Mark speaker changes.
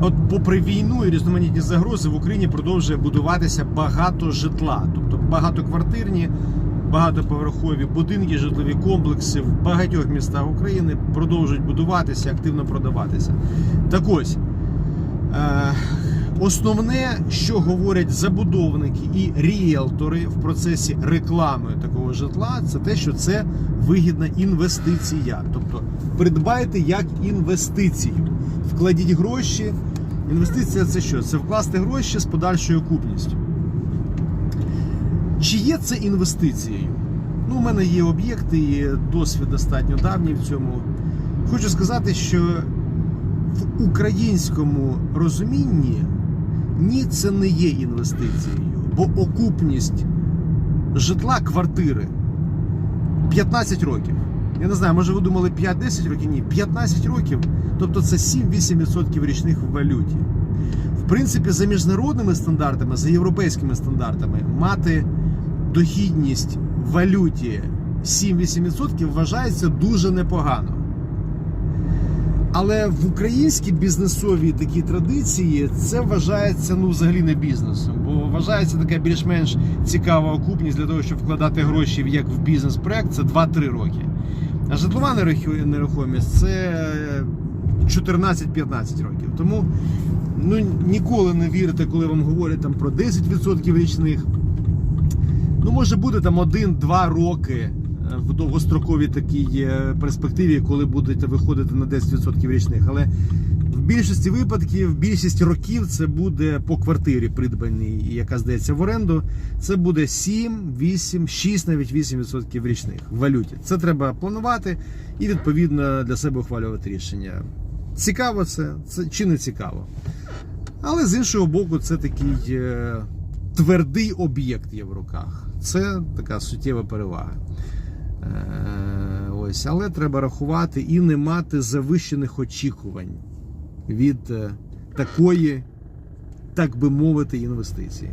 Speaker 1: От попри війну і різноманітні загрози в Україні продовжує будуватися багато житла, тобто багатоквартирні, багатоповерхові будинки, житлові комплекси в багатьох містах України продовжують будуватися, активно продаватися. Так ось. Е, Основне, що говорять забудовники і ріелтори в процесі реклами такого житла, це те, що це вигідна інвестиція. Тобто придбайте як інвестицію, вкладіть гроші. Інвестиція це що? Це вкласти гроші з подальшою окупністю. Чи є це інвестицією? Ну, у мене є об'єкти, і досвід достатньо давній в цьому. Хочу сказати, що в українському розумінні ні, це не є інвестицією, бо окупність житла квартири 15 років. Я не знаю, може ви думали 5-10 років? Ні, 15 років, тобто це 7-8% річних в валюті. В принципі, за міжнародними стандартами, за європейськими стандартами, мати дохідність в валюті 7-8% вважається дуже непогано. Але в українській бізнесовій такій традиції це вважається ну взагалі не бізнесом, бо вважається така більш-менш цікава окупність для того, щоб вкладати гроші як в бізнес-проект, це 2-3 роки. Житлова нерухомість це 14-15 років. Тому ну, ніколи не вірите, коли вам говорять там про 10% річних. Ну, може бути там 1-2 роки е, в довгостроковій такій е, перспективі, коли будете виходити на 10% річних. Але більшості випадків, більшість років це буде по квартирі придбаній, яка здається в оренду. Це буде 7, 8, 6, навіть 8% річних в валюті. Це треба планувати і відповідно для себе ухвалювати рішення. Цікаво це, це чи не цікаво. Але з іншого боку, це такий е, твердий об'єкт є в руках. Це така суттєва перевага. Е, ось, але треба рахувати і не мати завищених очікувань від е, такої, так би мовити, інвестиції.